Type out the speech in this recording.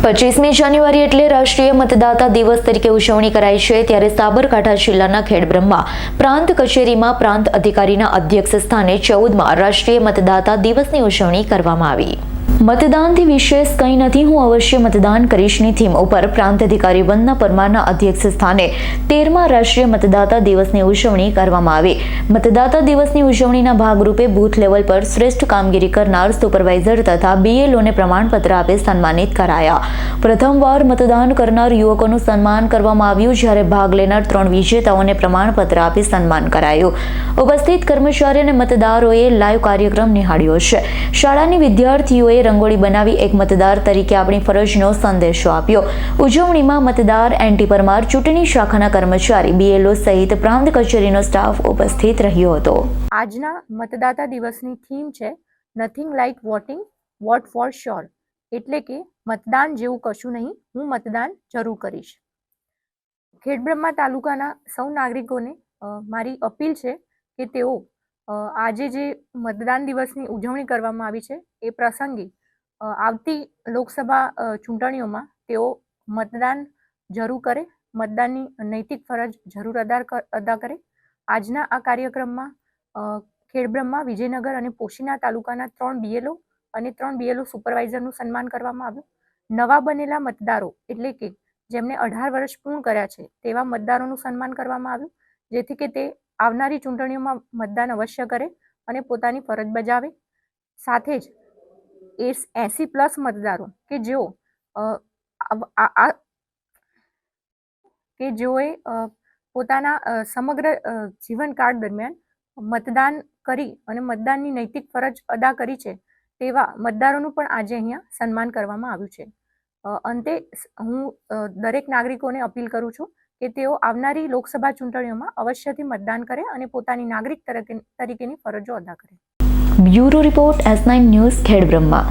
પચીસમી જાન્યુઆરી એટલે રાષ્ટ્રીય મતદાતા દિવસ તરીકે ઉજવણી કરાઈ છે ત્યારે સાબરકાંઠા જિલ્લાના ખેડબ્રહ્મા પ્રાંત કચેરીમાં પ્રાંત અધિકારીના અધ્યક્ષ સ્થાને ચૌદમાં રાષ્ટ્રીય મતદાતા દિવસની ઉજવણી કરવામાં આવી. મતદાનથી વિશેષ કંઈ નથી. હું અવશ્ય મતદાન કરીશની થીમ ઉપર પ્રાંત અધિકારી વંદના પરમારના અધ્યક્ષ સ્થાને તેરમા રાષ્ટ્રીય મતદાતા દિવસની ઉજવણી કરવામાં આવી. મતદાતા દિવસની ઉજવણીના ભાગરૂપે બૂથ લેવલ પર શ્રેષ્ઠ કામગીરી કરનાર સુપરવાઇઝર તથા બીએલઓને પ્રમાણપત્ર આપી સન્માનિત કરાયા. પ્રથમવાર મતદાન કરનાર યુવકોનું સન્માન કરવામાં આવ્યું, જ્યારે ભાગ લેનાર ત્રણ વિજેતાઓને પ્રમાણપત્ર આપી સન્માન કરાયું. ઉપસ્થિત કર્મચારી અને મતદારોએ લાઈવ કાર્યક્રમ નિહાળ્યો છે. શાળાની વિદ્યાર્થીઓએ રંગોળી બનાવી એક મતદાર તરીકે આપણી ફરજનો સંદેશો આપ્યો. ઉજવણીમાં મતદાર એન્ટી પરમાર ચૂંટણી શાખાના કર્મચારી બીએલઓ સહિત પ્રાંત કચેરીનો સ્ટાફ ઉપસ્થિત રહ્યો હતો. આજના મતદાતા દિવસની થીમ છે nothing like voting vote for sure એટલે કે, મતદાન જેવું કશું નહીં, હું મતદાન જરૂર કરીશ. ખેડબ્રહ્મા તાલુકાના સૌ નાગરિકોને મારી અપીલ છે કે તેઓ આજે જે મતદાન દિવસની ઉજવણી કરવામાં આવી છે, એ પ્રસંગે આવતી લોકસભા ચૂંટણીઓમાં તેઓ મતદાન જરૂર કરે, મતદાનની નૈતિક ફરજ જરૂર અદા અદા કરે. આજના આ કાર્યક્રમમાં ખેડબ્રહ્મા, વિજયનગર અને પોશીના તાલુકાના ત્રણ બીએલઓ અને ત્રણ બીએલઓ સુપરવાઇઝરનું સન્માન કરવામાં આવ્યું. નવા બનેલા મતદારો એટલે કે જેમને અઢાર વર્ષ પૂર્ણ કર્યા છે, તેવા મતદારોનું સન્માન કરવામાં આવ્યું, જેથી કે તે આવનારી ચૂંટણીઓમાં મતદાન અવશ્ય કરે અને પોતાની ફરજ બજાવે. સાથે જ એ એસી પ્લસ મતદારો કે જેઓ કે જેઓએ પોતાના સમગ્ર જીવનકાળ દરમિયાન મતદાન કરી અને મતદાનની નૈતિક ફરજ અદા કરી છે તેવા મતદારોનું પણ આજે અહીંયા સન્માન કરવામાં આવ્યું છે. અંતે હું દરેક નાગરિકોને અપીલ કરું છું કે તેઓ આવનારી લોકસભા ચૂંટણીઓમાં અવશ્યથી મતદાન કરે અને પોતાની નાગરિક તરીકે- તરીકેની ફરજો અદા કરે. Bureau report S nine news Khedbrahma.